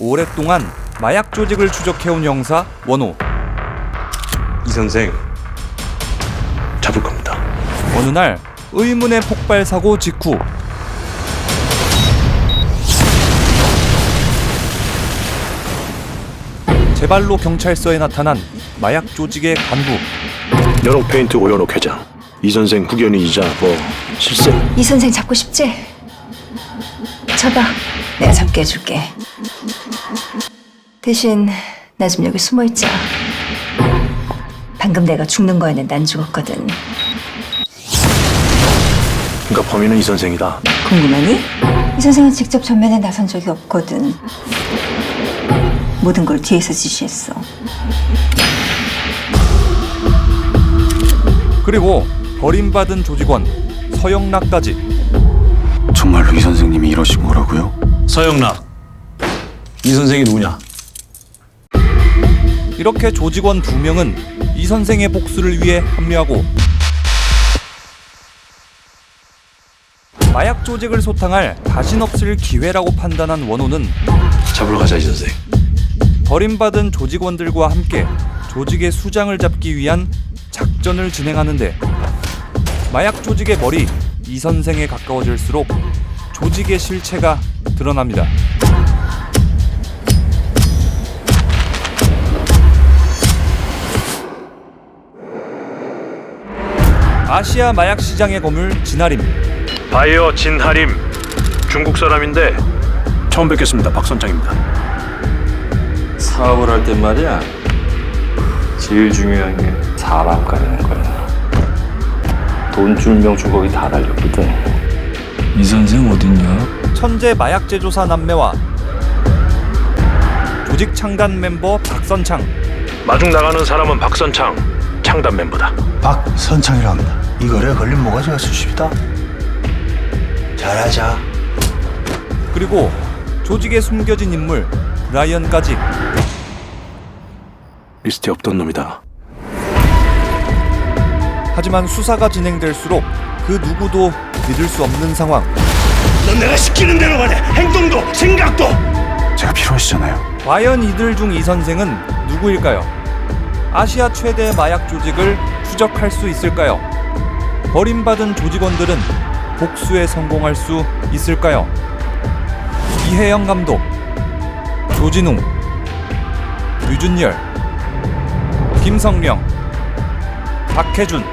오랫동안 마약 조직을 추적해온 형사 원호. 이 선생 잡을 겁니다. 어느 날 의문의 폭발 사고 직후 제발로 경찰서에 나타난 마약 조직의 간부 연옥 페인트 오연옥 회장. 이 선생 후견인이자 뭐 실세. 이 선생 잡고 싶지? 잡아. 내가 잡게 해줄게. 대신 나좀 여기 숨어 있자. 방금 내가 죽는 거에는 난 죽었거든. 그러니까 범인은 이 선생이다. 궁금하니? 이 선생은 직접 전면에 나선 적이 없거든. 모든 걸 뒤에서 지시했어. 그리고 버림받은 조직원 서영락까지 정말로 이 선생님이 이러신 거라고요? 서영락. 이 선생이 누구냐? 이렇게 조직원 두 명은 이 선생의 복수를 위해 합류하고 마약 조직을 소탕할 다신 없을 기회라고 판단한 원호는 잡으러 가자 이 선생. 버림받은 조직원들과 함께 조직의 수장을 잡기 위한 작전을 진행하는데 마약 조직의 머리 이 선생에 가까워질수록 조직의 실체가 드러납니다. 아시아 마약 시장의 거물 진아림 바이어 진하림. 중국 사람인데 처음 뵙겠습니다. 박 선장입니다. 사업을 할 땐 말이야 제일 중요한 게 사람 가리는 거야 돈 줄 명줄 거기 다 달렸거든 이 선생 어딨냐? 천재 마약 제조사 남매와 조직 창단 멤버 박선창 마중 나가는 사람은 박선창. 창단 mem버다. 박선창이라 합니다. 이 거래 걸린 모가지가 수십이다. 잘하자. 그리고 조직에 숨겨진 인물 브라이언까지 리스트에 없던 놈이다. 하지만 수사가 진행될수록 그 누구도 믿을 수 없는 상황 넌 내가 시키는 대로만 해. 행동도 생각도. 제가 필요하시잖아요. 과연 이들 중 이 선생은 누구일까요? 아시아 최대 마약 조직을 추적할 수 있을까요? 버림받은 조직원들은 복수에 성공할 수 있을까요? 이혜영 감독, 조진웅, 류준열, 김성령, 박해준,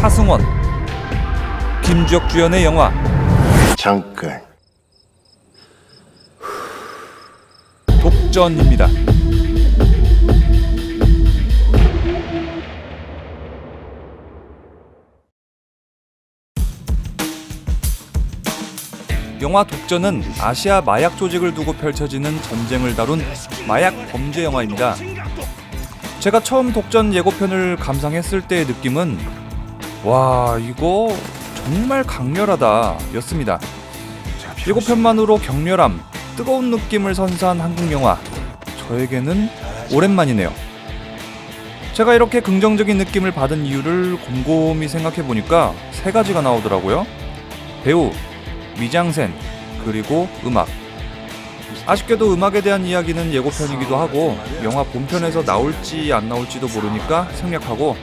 차승원, 김주혁 주연의 영화 잠깐. 독전입니다. 영화 독전은 아시아 마약 조직을 두고 펼쳐지는 전쟁을 다룬 마약 범죄 영화입니다. 제가 처음 독전 예고편을 감상했을 때의 느낌은 와 이거 정말 강렬하다 였습니다. 예고편만으로 격렬함, 뜨거운 느낌을 선사한 한국 영화 저에게는 오랜만이네요. 제가 이렇게 긍정적인 느낌을 받은 이유를 곰곰이 생각해 보니까 세 가지가 나오더라고요. 배우, 미장센, 그리고 음악. 아쉽게도 음악에 대한 이야기는 예고편이기도 하고 영화 본편에서 나올지 안 나올지도 모르니까 생략하고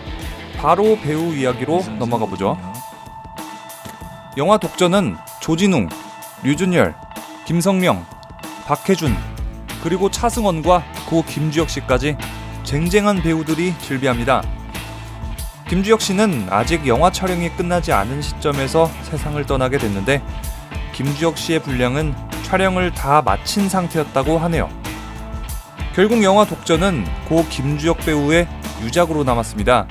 바로 배우 이야기로 넘어가 보죠. 영화 독전은 조진웅, 류준열, 김성명, 박해준, 그리고 차승원과 고 김주혁 씨까지 쟁쟁한 배우들이 즐비합니다. 김주혁 씨는 아직 영화 촬영이 끝나지 않은 시점에서 세상을 떠나게 됐는데 김주혁 씨의 분량은 촬영을 다 마친 상태였다고 하네요. 결국 영화 독전은 고 김주혁 배우의 유작으로 남았습니다.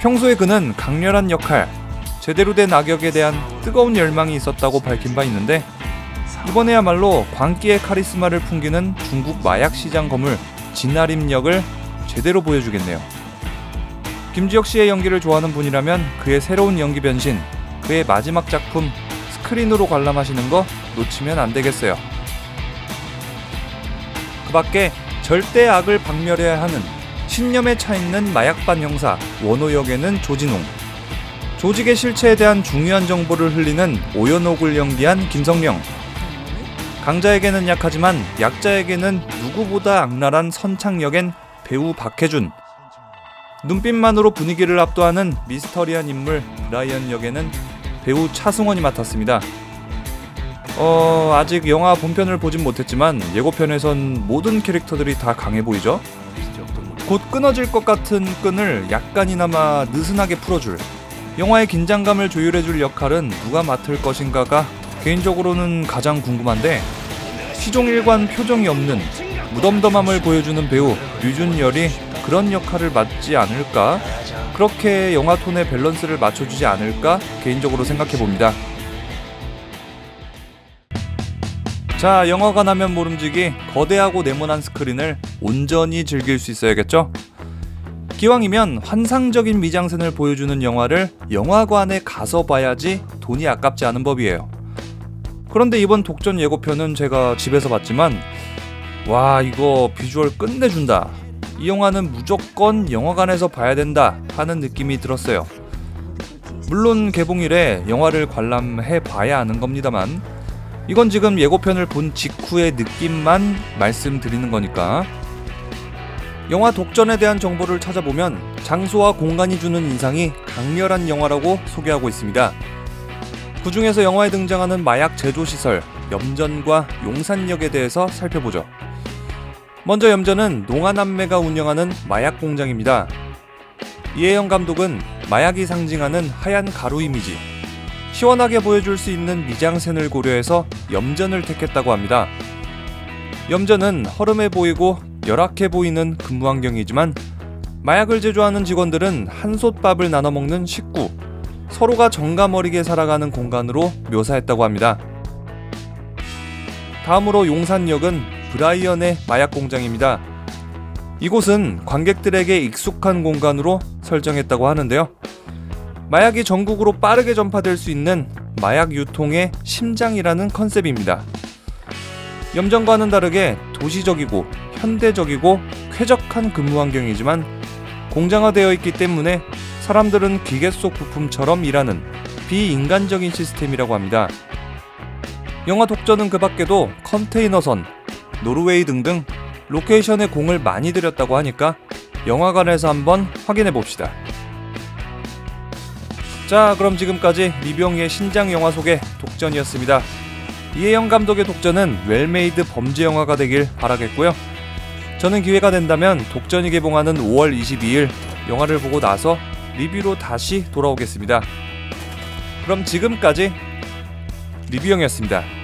평소에 그는 강렬한 역할, 제대로 된 악역에 대한 뜨거운 열망이 있었다고 밝힌 바 있는데 이번에야말로 광기의 카리스마를 풍기는 중국 마약 시장 거물 진아림 역을 제대로 보여주겠네요. 김지혁 씨의 연기를 좋아하는 분이라면 그의 새로운 연기 변신, 그의 마지막 작품 스크린으로 관람하시는 거 놓치면 안 되겠어요. 그 밖에 절대 악을 박멸해야 하는 신념에 차 있는 마약반 형사 원호 역에는 조진웅, 조직의 실체에 대한 중요한 정보를 흘리는 오연옥을 연기한 김성령, 강자에게는 약하지만 약자에게는 누구보다 악랄한 선창역엔 배우 박해준 눈빛만으로 분위기를 압도하는 미스터리한 인물 라이언 역에는 배우 차승원이 맡았습니다. 어 아직 영화 본편을 보진 못했지만 예고편에선 모든 캐릭터들이 다 강해 보이죠. 곧 끊어질 것 같은 끈을 약간이나마 느슨하게 풀어줄 영화의 긴장감을 조율해줄 역할은 누가 맡을 것인가가 개인적으로는 가장 궁금한데 시종일관 표정이 없는 무덤덤함을 보여주는 배우 류준열이 그런 역할을 맡지 않을까 그렇게 영화 톤의 밸런스를 맞춰주지 않을까 개인적으로 생각해 봅니다. 자, 영화관 하면 모름지기 거대하고 네모난 스크린을 온전히 즐길 수 있어야겠죠? 기왕이면 환상적인 미장센을 보여주는 영화를 영화관에 가서 봐야지 돈이 아깝지 않은 법이에요. 그런데 이번 독전 예고편은 제가 집에서 봤지만 와 이거 비주얼 끝내준다. 이 영화는 무조건 영화관에서 봐야 된다 하는 느낌이 들었어요. 물론 개봉일에 영화를 관람해 봐야 아는 겁니다만 이건 지금 예고편을 본 직후의 느낌만 말씀드리는 거니까 영화 독전에 대한 정보를 찾아보면 장소와 공간이 주는 인상이 강렬한 영화라고 소개하고 있습니다. 그 중에서 영화에 등장하는 마약 제조 시설 염전과 용산역에 대해서 살펴보죠. 먼저 염전은 농아남매가 운영하는 마약 공장입니다. 이혜영 감독은 마약이 상징하는 하얀 가루 이미지, 시원하게 보여줄 수 있는 미장센을 고려해서 염전을 택했다고 합니다. 염전은 허름해 보이고 열악해 보이는 근무 환경이지만 마약을 제조하는 직원들은 한솥밥을 나눠 먹는 식구, 서로가 정감어리게 살아가는 공간으로 묘사했다고 합니다. 다음으로 용산역은 브라이언의 마약 공장입니다. 이곳은 관객들에게 익숙한 공간으로 설정했다고 하는데요. 마약이 전국으로 빠르게 전파될 수 있는 마약 유통의 심장이라는 컨셉입니다. 염전과는 다르게 도시적이고 현대적이고 쾌적한 근무 환경이지만 공장화되어 있기 때문에 사람들은 기계 속 부품처럼 일하는 비인간적인 시스템이라고 합니다. 영화 독전은 그 밖에도 컨테이너선, 노르웨이 등등 로케이션에 공을 많이 들였다고 하니까 영화관에서 한번 확인해 봅시다. 자, 그럼 지금까지 리병의 신작 영화 소개 독전이었습니다. 이혜영 감독의 독전은 웰메이드 범죄 영화가 되길 바라겠고요. 저는 기회가 된다면 독전이 개봉하는 5월 22일 영화를 보고 나서 리뷰로 다시 돌아오겠습니다. 그럼 지금까지 리뷰영이었습니다.